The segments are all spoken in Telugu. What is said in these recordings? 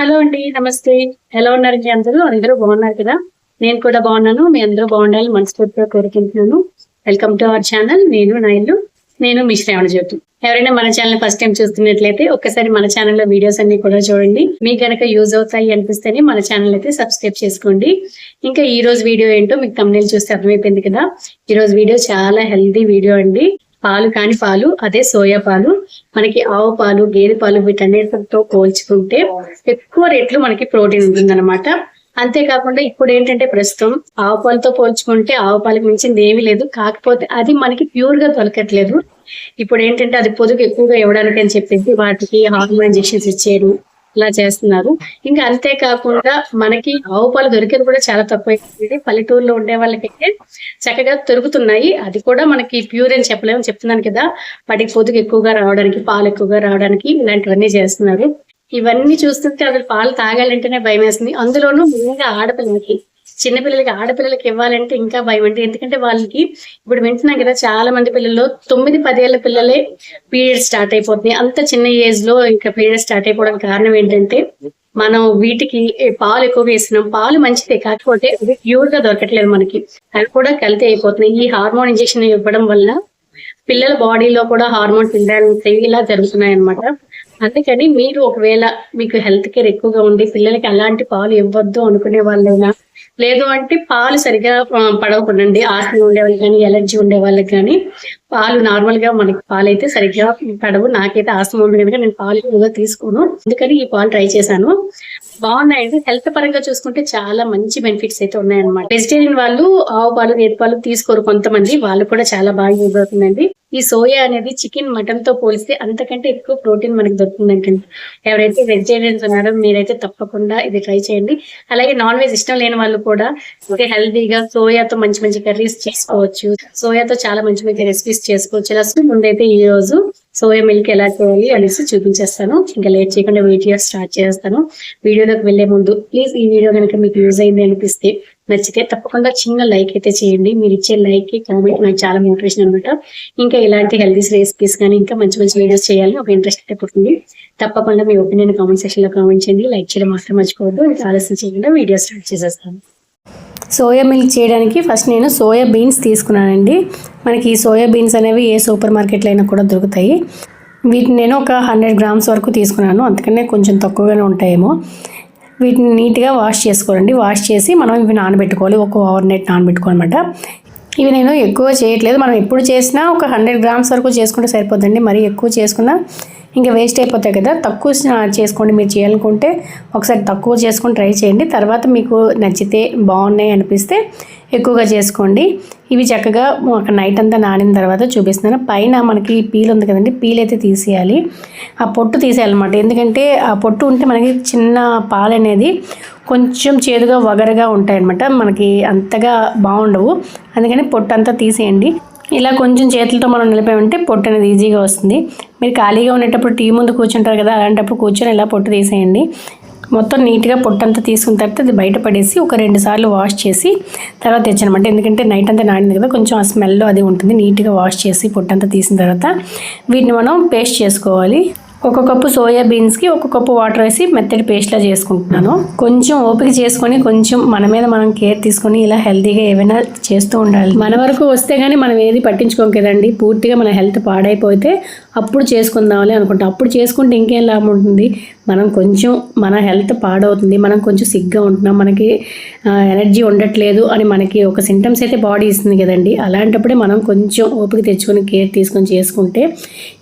హలో అండి నమస్తే. ఎలా ఉన్నారు మీ అందరూ? అందరూ బాగున్నారు కదా? నేను కూడా బాగున్నాను. మీ అందరూ బాగుండాలి మనస్ఫూర్తిగా కోరుకుంటున్నాను. వెల్కమ్ టు అవర్ ఛానల్ నేను నైలు. నేను మీ శ్రావణ జ్యోతి. ఎవరైనా మన ఛానల్ ఫస్ట్ టైం చూస్తున్నట్లయితే ఒక్కసారి మన ఛానల్లో వీడియోస్ అన్ని కూడా చూడండి. మీకు కనుక యూజ్ అవుతాయి అనిపిస్తేనే మన ఛానల్ అయితే సబ్స్క్రైబ్ చేసుకోండి. ఇంకా ఈ రోజు వీడియో ఏంటో మీకు తమిళ చూస్తే అర్థమైపోయింది కదా. ఈ రోజు వీడియో చాలా హెల్దీ వీడియో అండి. పాలు కాని పాలు అదే సోయా పాలు. మనకి ఆవు పాలు గేదె పాలు వీటన్నిటితో పోల్చుకుంటే ఎక్కువ రేట్లు మనకి ప్రోటీన్ ఉంటుందన్నమాట. అంతేకాకుండా ఇప్పుడు ఏంటంటే ప్రస్తుతం ఆవు పాలతో పోల్చుకుంటే ఆవు పాలకు మించింది ఏమీ లేదు. కాకపోతే అది మనకి ప్యూర్గా దొరకట్లేదు. ఇప్పుడు ఏంటంటే అది పొదుగు ఎక్కువగా ఇవ్వడానికి అని చెప్పేసి వాటికి హార్మోన్ ఇంజెక్షన్స్ ఇచ్చేయడం అలా చేస్తున్నారు. ఇంకా అంతేకాకుండా మనకి ఆవు పాలు దొరికేది కూడా చాలా తక్కువ. పల్లెటూరులో ఉండే వాళ్ళకైతే చక్కగా దొరుకుతున్నాయి. అది కూడా మనకి ప్యూర్ అని చెప్పలేము. చెప్తున్నాను కదా వాటికి పొదుగు ఎక్కువగా రావడానికి పాలు ఎక్కువగా రావడానికి ఇలాంటివన్నీ చేస్తున్నారు. ఇవన్నీ చూస్తుంటే అసలు పాలు తాగాలంటేనే భయం వేస్తుంది అందులోనూ మెయిన్గా ఆడపిల్లలకి చిన్నపిల్లలకి ఆడపిల్లలకి ఇవ్వాలంటే ఇంకా భయం అంటే ఎందుకంటే వాళ్ళకి ఇప్పుడు వింటున్నాం కదా చాలా మంది పిల్లలు తొమ్మిది పదేళ్ళ పిల్లలే పీరియడ్ స్టార్ట్ అయిపోతుంది అంత చిన్న ఏజ్లో ఇంకా పీరియడ్ స్టార్ట్ అయిపోవడం కారణం ఏంటంటే మనం వీటికి పాలు ఎక్కువ వేసినాం పాలు మంచిదే కాకపోతే అవి ప్యూర్గా దొరకట్లేదు మనకి. అవి కూడా కల్తీ అయిపోతున్నాయి. ఈ హార్మోన్ ఇంజెక్షన్ ఇవ్వడం వల్ల పిల్లల బాడీలో కూడా హార్మోన్ ఇంబ్యాలెన్స్ ఇలా జరుగుతున్నాయి అనమాట అందుకని మీరు ఒకవేళ మీకు హెల్త్ కేర్ ఎక్కువగా ఉండి పిల్లలకి అలాంటి పాలు ఇవ్వద్దు అనుకునే వాళ్ళైనా లేదు అంటే పాలు సరిగా పడవకుండండి ఆస్తి ఉండే వాళ్ళకి కానీ ఎలర్జీ ఉండే వాళ్ళకి కానీ పాలు నార్మల్గా మనకి పాలు అయితే సరిగ్గా పడవు. నాకైతే ఆస్తి ఉంది కనుక నేను పాలు ఎక్కువగా తీసుకోను. అందుకని ఈ పాలు ట్రై చేశాను. బాగున్నాయండి. హెల్త్ పరంగా చూసుకుంటే చాలా మంచి బెనిఫిట్స్ అయితే ఉన్నాయన్నమాట. వెజిటేరియన్ వాళ్ళు ఆవు పాలు గేదె పాలు తీసుకోరు కొంతమంది. వాళ్ళు కూడా చాలా బాగా యూజ్ అవుతుందండి. ఈ సోయా అనేది చికెన్ మటన్తో పోలిస్తే అంతకంటే ఎక్కువ ప్రోటీన్ మనకి దొరుకుతుందంటే ఎవరైతే వెజిటేరియన్స్ ఉన్నారో మీరైతే తప్పకుండా ఇది ట్రై చేయండి. అలాగే నాన్ వెజ్ ఇష్టం లేని వాళ్ళు కూడా హెల్దీగా సోయాతో మంచి మంచి కర్రీస్ చేసుకోవచ్చు. సోయాతో చాలా మంచి మంచి రెసిపీస్ చేసుకోవచ్చు. ఇలా ముందైతే ఈ రోజు సోయా మిల్క్ ఎలా చేయాలి అనేసి చూపించేస్తాను. ఇంకా లేట్ చేయకుండా వీడియో స్టార్ట్ చేస్తాను. వీడియోలోకి వెళ్ళే ముందు ప్లీజ్ ఈ వీడియో కనుక మీకు యూజ్ అయింది అనిపిస్తే నచ్చితే తప్పకుండా చిన్న లైక్ అయితే చేయండి. మీరు ఇచ్చే లైక్ కామెంట్ నాకు చాలా మోటివేషన్ అనమాట ఇంకా ఇలాంటి హెల్దీ రెసిపీస్ కానీ ఇంకా మంచి మంచి వీడియోస్ చేయాలని ఒక ఇంట్రెస్ట్ అయితే పుట్టింది తప్పకుండా మీ ఒపీనియన్ కామెంట్ సెక్షన్లో కామెంట్ చేయండి. లైక్ చేయడం మాత్రం మర్చిపోవద్దు. ఇంకా ఆలస్యం చేయకుండా వీడియో స్టార్ట్ చేసేస్తాను. సోయా మిల్క్ చేయడానికి ఫస్ట్ నేను సోయా బీన్స్ తీసుకున్నానండి. మనకి ఈ సోయా బీన్స్ అనేవి ఏ సూపర్ మార్కెట్లో అయినా కూడా దొరుకుతాయి. వీటిని నేను ఒక హండ్రెడ్ గ్రామ్స్ వరకు తీసుకున్నాను. అందుకనే కొంచెం తక్కువగానే ఉంటాయేమో. వీటిని నీట్గా వాష్ చేసుకోవాలండి. వాష్ చేసి మనం ఇవి నానబెట్టుకోవాలి. ఒక ఓవర్ నైట్ నానబెట్టుకోవాలన్నమాట. ఇవి నేను ఎక్కువ చేయట్లేదు. మనం ఎప్పుడు చేసినా ఒక హండ్రెడ్ గ్రామ్స్ వరకు చేసుకుంటే సరిపోతుందండి మరీ ఎక్కువ చేసుకున్నా ఇంకా వేస్ట్ అయిపోతాయి కదా. తక్కువ చేసుకోండి. మీరు చేయాలనుకుంటే ఒకసారి తక్కువ చేసుకొని ట్రై చేయండి. తర్వాత మీకు నచ్చితే బాగున్నాయి అనిపిస్తే ఎక్కువగా చేసుకోండి. ఇవి చక్కగా ఒక నైట్ అంతా నానిన తర్వాత చూపిస్తున్నాను. పైన మనకి పీల్ ఉంది కదండి. పీల్ అయితే తీసేయాలి. ఆ పొట్టు తీసేయాలన్నమాట. ఎందుకంటే ఆ పొట్టు ఉంటే మనకి చిన్న పాలు అనేది కొంచెం చేదుగా వగరగా ఉంటాయన్నమాట. మనకి అంతగా బాగుండవు. అందుకని పొట్టు అంతా తీసేయండి. ఇలా కొంచెం చేతులతో మనం నిలిపామంటే పొట్టు అనేది ఈజీగా వస్తుంది. మీరు ఖాళీగా ఉండేటప్పుడు టీ ముందు కూర్చుంటారు కదా అలాంటప్పుడు కూర్చొని ఇలా పొట్టు తీసేయండి. మొత్తం నీట్గా పొట్టంతా తీసుకున్న తర్వాత అది బయట పడేసి ఒక రెండు సార్లు వాష్ చేసి తర్వాత తెచ్చానమాట. ఎందుకంటే నైట్ అంతా నానింది కదా కొంచెం ఆ స్మెల్ అది ఉంటుంది. నీట్గా వాష్ చేసి పొట్టంతా తీసిన తర్వాత వీటిని మనం పేస్ట్ చేసుకోవాలి. ఒక కప్పు సోయా బీన్స్కి ఒక కప్పు వాటర్ వేసి మెత్తటి పేస్ట్లా చేసుకుంటున్నాను. కొంచెం ఓపిక చేసుకొని కొంచెం మన మీద మనం కేర్ తీసుకొని ఇలా హెల్తీగా ఏమైనా చేస్తూ ఉండాలి. మన వరకు వస్తే కానీ మనం ఏది పట్టించుకోం కదండి. పూర్తిగా మన హెల్త్ పాడైపోతే అప్పుడు చేసుకుందామని అనుకుంటాం. అప్పుడు చేసుకుంటే ఇంకేం లాభం ఉంటుంది? మనం కొంచెం మన హెల్త్ పాడవుతుంది మనం కొంచెం సిగ్గా ఉంటున్నాం మనకి ఎనర్జీ ఉండట్లేదు అని మనకి ఒక సింటమ్స్ అయితే బాడీ ఇస్తుంది కదండి. అలాంటప్పుడే మనం కొంచెం ఓపిక తెచ్చుకొని కేర్ తీసుకొని చేసుకుంటే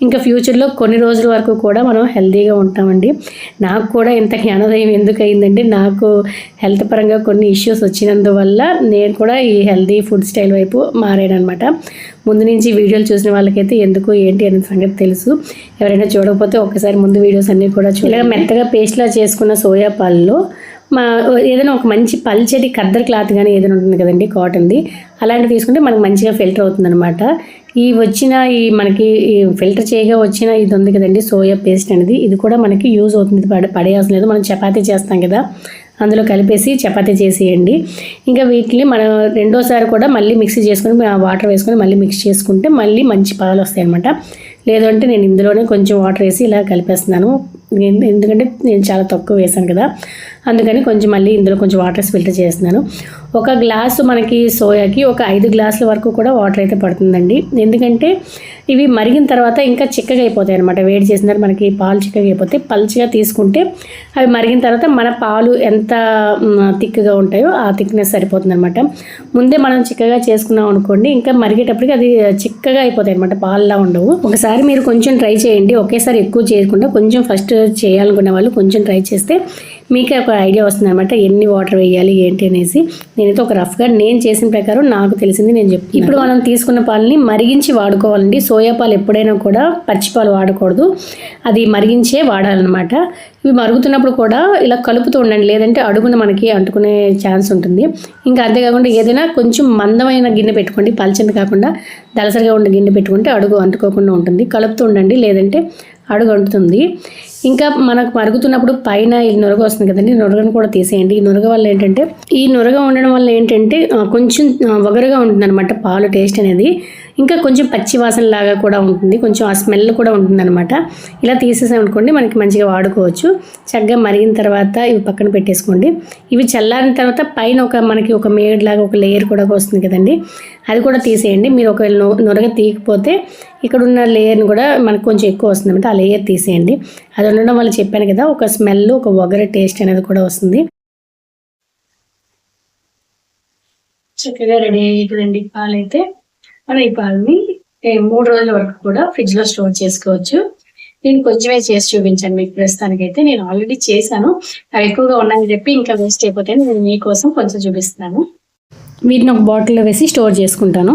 ఇంకా ఫ్యూచర్లో కొన్ని రోజుల వరకు కూడా మనం హెల్తీగా ఉంటామండి. నాకు కూడా ఇంత జ్ఞానోదయం ఎందుకు అయిందంటే నాకు హెల్త్ పరంగా కొన్ని ఇష్యూస్ వచ్చినందువల్ల నేను కూడా ఈ హెల్తీ ఫుడ్ స్టైల్ వైపు మారాడనమాట ముందు నుంచి వీడియోలు చూసిన వాళ్ళకైతే ఎందుకు ఏంటి అనే సంగతి తెలుసు. ఎవరైనా చూడకపోతే ఒకసారి ముందు వీడియోస్ అన్నీ కూడా చూడాలి మెత్తగా పేస్ట్లా చేసుకున్న సోయా పాలలో మా ఏదైనా ఒక మంచి పల్చటి కద్దర్ క్లాత్ కానీ ఏదైనా ఉంటుంది కదండి కాటన్ది. అలాంటివి తీసుకుంటే మనకు మంచిగా ఫిల్టర్ అవుతుందన్నమాట. ఈ వచ్చిన ఈ మనకి ఈ ఫిల్టర్ చేయగా వచ్చిన ఇది ఉంది కదండి సోయా పేస్ట్ అనేది. ఇది కూడా మనకి యూజ్ అవుతుంది. పడే పడేయాల్సిన లేదు. మనం చపాతీ చేస్తాం కదా. అందులో కలిపేసి చపాతీ చేసేయండి. ఇంకా వీటిని మనం రెండోసారి కూడా మళ్ళీ మిక్సీ చేసుకొని ఆ వాటర్ వేసుకొని మళ్ళీ మిక్స్ చేసుకుంటే మళ్ళీ మంచి పాలు వస్తాయి అనమాట లేదంటే నేను ఇందులోనే కొంచెం వాటర్ వేసి ఇలా కలిపేస్తున్నాను. ఎందుకంటే నేను చాలా తక్కువ వేసాను కదా. అందుకని కొంచెం మళ్ళీ ఇందులో కొంచెం వాటర్ ఫిల్టర్ చేస్తున్నాను. ఒక గ్లాసు మనకి సోయాకి ఒక ఐదు గ్లాసుల వరకు కూడా వాటర్ అయితే పడుతుందండి. ఎందుకంటే ఇవి మరిగిన తర్వాత ఇంకా చిక్కగా అయిపోతాయి అనమాట వేడి చేసిన తర్వాత మనకి పాలు చిక్కగా అయిపోతే పల్చిగా తీసుకుంటే అవి మరిగిన తర్వాత మన పాలు ఎంత థిక్గా ఉంటాయో ఆ థిక్నెస్ సరిపోతుంది అనమాట ముందే మనం చిక్కగా చేసుకున్నాం అనుకోండి ఇంకా మరిగేటప్పటికి అది చిక్కగా అయిపోతాయి అనమాట పాలులా ఉండవు. ఒకసారి మీరు కొంచెం ట్రై చేయండి. ఒకేసారి ఎక్కువ చేయకుండా కొంచెం ఫస్ట్ చేయాలనుకునే వాళ్ళు కొంచెం ట్రై చేస్తే మీకే ఒక ఐడియా వస్తుంది అనమాట ఎన్ని వాటర్ వేయాలి ఏంటి అనేసి. నేనైతే ఒక రఫ్గా నేను చేసిన ప్రకారం నాకు తెలిసింది నేను చెప్తాను ఇప్పుడు మనం తీసుకున్న పాలని మరిగించి వాడుకోవాలండి. సోయా పాలు ఎప్పుడైనా కూడా పచ్చి పాలు వాడకూడదు. అది మరిగించే వాడాలన్నమాట. ఇవి మరుగుతున్నప్పుడు కూడా ఇలా కలుపుతూ ఉండండి. లేదంటే అడుగున మనకి అంటుకునే ఛాన్స్ ఉంటుంది. ఇంకా అంతేకాకుండా ఏదైనా కొంచెం మందమైన గిన్నె పెట్టుకోండి. పల్చని కాకుండా దలసరిగా ఉండే గిన్నె పెట్టుకుంటే అడుగు అంటుకోకుండా ఉంటుంది. కలుపుతూ ఉండండి. లేదంటే అడుగు అంటుతుంది. ఇంకా మనకు మరుగుతున్నప్పుడు పైన ఈ నురగ వస్తుంది కదండి నురగను కూడా తీసేయండి. ఈ నురగ వల్ల ఏంటంటే ఈ నురగ ఉండడం వల్ల ఏంటంటే కొంచెం ఒగరుగా వగరుగా ఉంటుంది అనమాట పాలు టేస్ట్ అనేది. ఇంకా కొంచెం పచ్చి వాసన లాగా కూడా ఉంటుంది. కొంచెం ఆ స్మెల్ కూడా ఉంటుంది అనమాట ఇలా తీసేసామనుకోండి మనకి మంచిగా వాడుకోవచ్చు. చక్కగా మరిగిన తర్వాత ఇవి పక్కన పెట్టేసుకోండి. ఇవి చల్లారిన తర్వాత పైన ఒక మనకి ఒక మేడ్ లాగా ఒక లేయర్ కూడా వస్తుంది కదండి. అది కూడా తీసేయండి. మీరు ఒకవేళ నొరగ తీయకపోతే ఇక్కడ ఉన్న లేయర్ని కూడా మనకు కొంచెం ఎక్కువ వస్తుంది అనమాట ఆ లేయర్ తీసేయండి. అది ఉండడం వల్ల చెప్పాను కదా ఒక స్మెల్ ఒక వగర టేస్ట్ అనేది కూడా వస్తుంది. చక్కగా రెడీ అయిపోయిందండి పాలైతే. మనం ఈ పాలని మూడు రోజుల వరకు కూడా ఫ్రిడ్జ్లో స్టోర్ చేసుకోవచ్చు. నేను కొంచెమే చేసి చూపించాను మీకు ప్రస్తుతానికి అయితే నేను ఆల్రెడీ చేశాను. అవి ఎక్కువగా ఉన్నాయని చెప్పి ఇంకా వేస్ట్ అయిపోతే నేను మీకోసం కొంచెం చూపిస్తున్నాను. వీటిని ఒక బాటిల్లో వేసి స్టోర్ చేసుకుంటాను.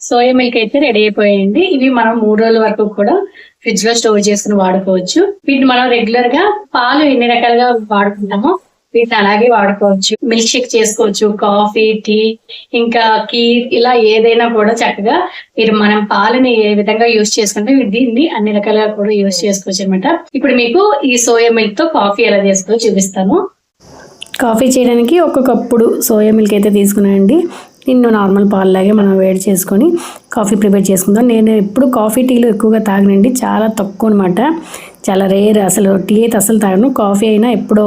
సోయా మిల్క్ అయితే రెడీ అయిపోయాయండి ఇవి మనం మూడు రోజుల వరకు కూడా ఫ్రిడ్జ్లో స్టోర్ చేసుకుని వాడుకోవచ్చు. వీటిని మనం రెగ్యులర్గా పాలు ఎన్ని రకాలుగా వాడుకుంటామో వీటిని అలాగే వాడుకోవచ్చు. మిల్క్ షేక్ చేసుకోవచ్చు కాఫీ టీ ఇంకా కీర్ ఇలా ఏదైనా కూడా చక్కగా మీరు మనం పాలని ఏ విధంగా యూస్ చేసుకుంటే దీన్ని అన్ని రకాలుగా కూడా యూస్ చేసుకోవచ్చు అనమాట ఇప్పుడు మీకు ఈ సోయా మిల్క్తో కాఫీ ఎలా చేసుకో చూపిస్తాను. కాఫీ చేయడానికి ఒక కప్పుడు సోయా మిల్క్ అయితే తీసుకున్నానండి. నిన్ను నార్మల్ పాలలాగే మనం వేడి చేసుకొని కాఫీ ప్రిపేర్ చేసుకుందాం. నేను ఎప్పుడు కాఫీ టీలు ఎక్కువగా తాగనండి. చాలా తక్కువ అనమాట చాలా రేర్ అసలు టీ అయితే అసలు తాగను. కాఫీ అయినా ఎప్పుడో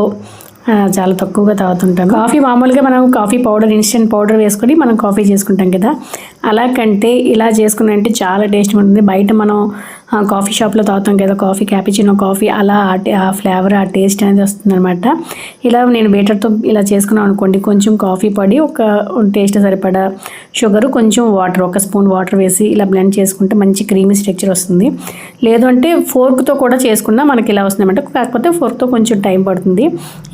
చాలా తక్కువగా తాగుతుంటాను కాఫీ మామూలుగా మనం కాఫీ పౌడర్ ఇన్స్టెంట్ పౌడర్ వేసుకొని మనం కాఫీ చేసుకుంటాం కదా. అలా కంటే ఇలా చేసుకుని అంటే చాలా టేస్ట్ ఉంటుంది. బయట మనం కాఫీ షాప్లో తాగుతాం కదా కాఫీ క్యాపిచినో కాఫీ అలా ఆ ఫ్లేవర్ ఆ టేస్ట్ అనేది వస్తుందనమాట ఇలా నేను బేటర్తో ఇలా చేసుకున్నాం అనుకోండి కొంచెం కాఫీ పొడి ఒక టేస్ట్ సరిపడా షుగర్ కొంచెం వాటర్ ఒక స్పూన్ వాటర్ వేసి ఇలా బ్లెండ్ చేసుకుంటే మంచి క్రీమీ స్ట్రక్చర్ వస్తుంది. లేదు అంటే ఫోర్క్తో కూడా చేసుకున్నా మనకి ఇలా వస్తుంది అనమాట కాకపోతే ఫోర్క్తో కొంచెం టైం పడుతుంది.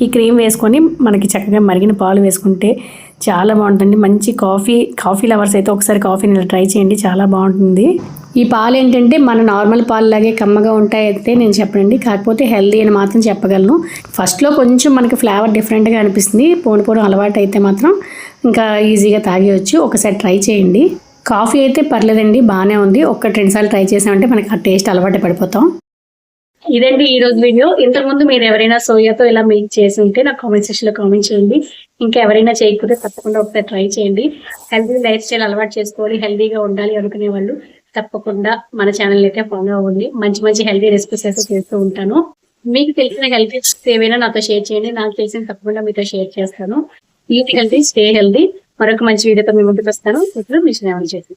ఈ క్రీమ్ వేసుకొని మనకి చక్కగా మరిగిన పాలు వేసుకుంటే చాలా బాగుంటుంది. మంచి కాఫీ కాఫీ లవర్స్ అయితే ఒకసారి కాఫీని ఇలా ట్రై చేయండి చాలా బాగుంటుంది. ఈ పాలు ఏంటంటే మన నార్మల్ పాలు లాగే కమ్మగా ఉంటాయైతే నేను చెప్పనండి. కాకపోతే హెల్దీ అని మాత్రం చెప్పగలను. ఫస్ట్లో కొంచెం మనకి ఫ్లేవర్ డిఫరెంట్గా అనిపిస్తుంది. పోను పోను అలవాటు అయితే మాత్రం ఇంకా ఈజీగా తాగేయచ్చు. ఒకసారి ట్రై చేయండి. కాఫీ అయితే పర్లేదండి బాగానే ఉంది. ఒక్క రెండు సార్లు ట్రై చేసామంటే మనకి ఆ టేస్ట్ అలవాటు పడిపోతాం. ఇదండి ఈ రోజు వీడియో. ఇంతకు ముందు మీరు ఎవరైనా సోయాతో ఇలా మేక్ చేసి ఉంటే నాకు కామెంట్ సెక్షన్లో కామెంట్ చేయండి. ఇంకా ఎవరైనా చేయకపోతే తప్పకుండా ఒకసారి ట్రై చేయండి. హెల్దీ లైఫ్ స్టైల్ అలవాటు చేసుకోవాలి హెల్దీగా ఉండాలి అనుకునే వాళ్ళు తప్పకుండా మన ఛానల్ అయితే ఫాలో అవ్వండి. మంచి మంచి హెల్తీ రెసిపీస్ అయితే చేస్తూ ఉంటాను. మీకు తెలిసిన హెల్తీ ఏమైనా నాతో షేర్ చేయండి. నాకు తెలిసిన తప్పకుండా మీతో షేర్ చేస్తాను. ఈ హెల్తీ స్టే హెల్తీ మరొక మంచి వీడియోతో మీ ముందుకు వస్తాను. ఇప్పుడు మిషన్ ఏమైనా చేసి